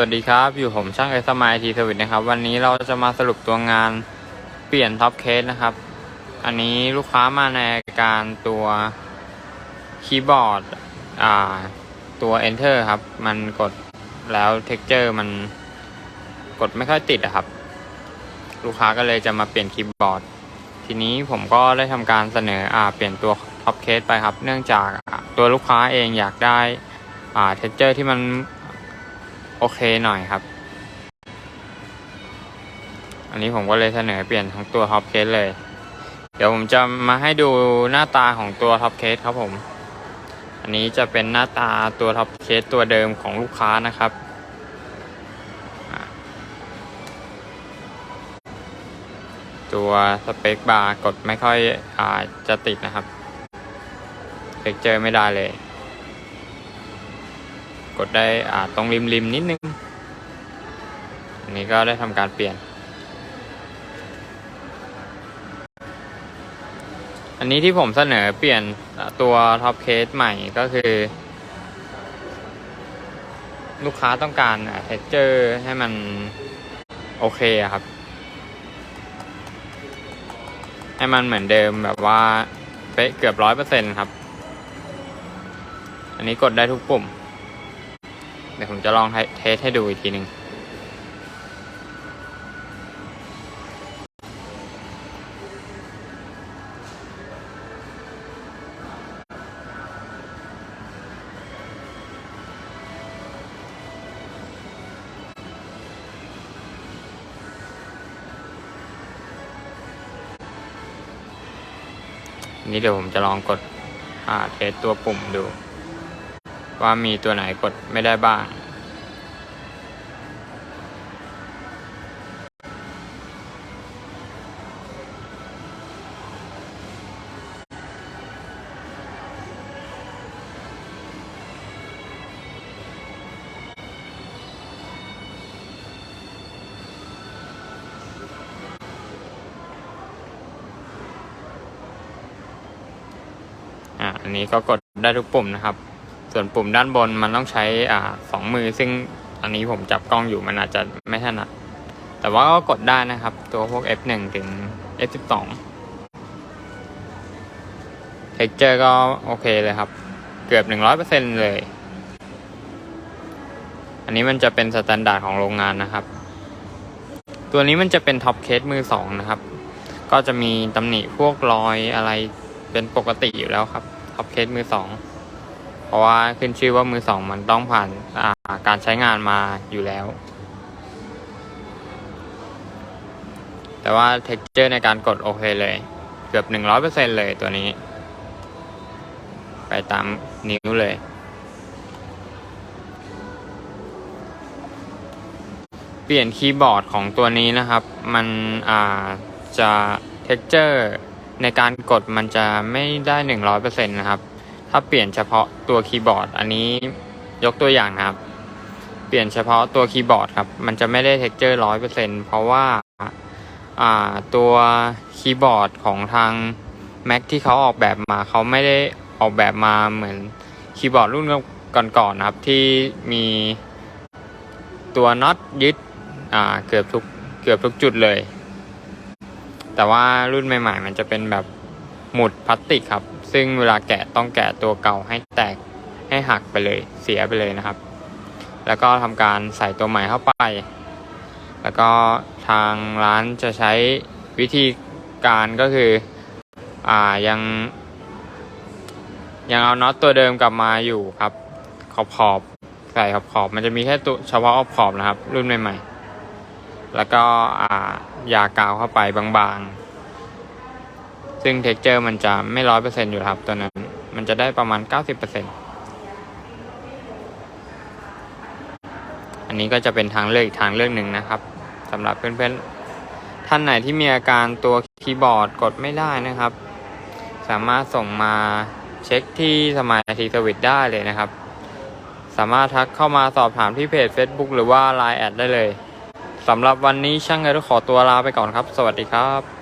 วัสดีครับ อยู่ผมช่างไอสมายทีสวิตนะครับ วันนี้เราจะมาสรุปตัวงานเปลี่ยนท็อปเคสนะครับ อันนี้ลูกค้ามาในการตัวคีย์บอร์ดอ่าตัว Enter ครับ มันกดแล้ว Texture มันกดไม่ค่อยติดอะครับ ลูกค้าก็เลยจะมาเปลี่ยนคีย์บอร์ด ทีนี้ผมก็ได้ทำการเสนออ่าเปลี่ยนตัวท็อปเคสไปครับ เนื่องจากตัวลูกค้าเองอยากได้อ่า texture ที่มัน โอเคหน่อยครับ อันนี้ผมก็เลยเสนอเปลี่ยนทั้งตัวท็อปเคสเลย เดี๋ยวผมจะมาให้ดูหน้าตาของตัวท็อปเคสครับผม อันนี้จะเป็นหน้าตาตัวท็อปเคสตัวเดิมของลูกค้านะครับตัวสเปคบาร์กดไม่ค่อยอาจะติดนะครับเทคเจอไม่ได้เลย กดได้อ่าตรงริมริมๆนิดนึง อันนี้ก็ได้ทำการเปลี่ยน อันนี้ที่ผมเสนอเปลี่ยนตัวท็อปเคสใหม่ก็คือ ลูกค้าต้องการเทคเจอร์ให้มันโอเคครับ ให้มันเหมือนเดิมแบบว่าเป๊ะเกือบร้อยเปอร์เซ็นครับ อันนี้กดได้ทุกปุ่ม เดี๋ยวผมจะลองเทสให้ดูอีกทีหนึ่งนี้เดี๋ยวผมจะลองกดเทสตัวปุ่มดู ว่ามีตัวไหนกดไม่ได้บ้างอ่าอันนี้ก็กดได้ทุกปุ่มนะครับ ส่วนปุ่มด้านบนมันต้องใช้อ่าสองมือ ซึ่งอันนี้ผมจับกล้องอยู่มันอาจจะไม่ถนัดแต่ว่าก็กดได้นะครับ ตัวพวก F1 ถึง F12 Texture ก็โอเคเลยครับ เกือบ 100%เลย อันนี้มันจะเป็นสแตนดาร์ดของโรงงานนะครับ ตัวนี้มันจะเป็นท็อปเคสมือสองนะครับ ก็จะมีตำหนิพวกรอยอะไรเป็นปกติอยู่แล้วครับท็อปเคสมือสอง เพราะว่าขึ้นชื่อว่ามือสองมันต้องผ่านาการใช้งานมาอยู่แล้ว แต่ว่าเท็กเจอร์ในการกดโอเคเลย เกือบ100%เลยตัวนี้ ไปตามนิ้วเลยเปลี่ยนคีย์บอร์ดของตัวนี้นะครับ มันอาจะเท็กเจอร์ในการกดมันจะไม่ได้100%นะครับ ถ้าเปลี่ยนเฉพาะตัวคีย์บอร์ด อันนี้ยกตัวอย่างนะครับ เปลี่ยนเฉพาะตัวคีย์บอร์ดครับ มันจะไม่ได้เท็กเจอร์ร้อยเปอร์เซ็นเพราะว่าอ่าตัวคีย์บอร์ดของทาง Mac ที่เขาออกแบบมาเขาไม่ได้ออกแบบมาเหมือนคีย์บอร์ดรุ่นก่อนๆนะครับ ที่มีตัวน็อตยึดอ่าเกือบทุกเกือบทุกจุดเลย แต่ว่ารุ่นใหม่ ๆ มันจะเป็นแบบ หมุดพลาสติกครับ ซึ่งเวลาแกะต้องแกะตัวเก่าให้แตกให้หักไปเลยเสียไปเลยนะครับ แล้วก็ทำการใส่ตัวใหม่เข้าไป แล้วก็ทางร้านจะใช้วิธีการก็คืออ่ายังยังเอาน็อตตัวเดิมกลับมาอยู่ครับ ขอบขอบใส่ขอบขอบมันจะมีแค่ตัวเฉพาะขอบขอบนะครับ รุ่นใหม่ๆ แล้วก็อ่ายากาวเข้าไปบางๆ ซึ่งเท็กเจอร์มันจะไม่ร้อยเปอร์เซ็นต์อยู่ครับตัวนั้น มันจะได้ประมาณเก้าสิบเปอร์เซ็นต์อันนี้ก็จะเป็นทางเลือกอีกทางเลือกหนึ่งนะครับสำหรับเพื่อนๆ ท่านไหนที่มีอาการตัวคีย์บอร์ดกดไม่ได้นะครับ สามารถส่งมาเช็คที่สมายทีสวิตได้เลยนะครับ สามารถทักเข้ามาสอบถามที่เพจ Facebook หรือว่า Line แอดได้เลยสำหรับวันนี้ช่างไงต้องขอตัวลาไปก่อนครับ สวัสดีครับ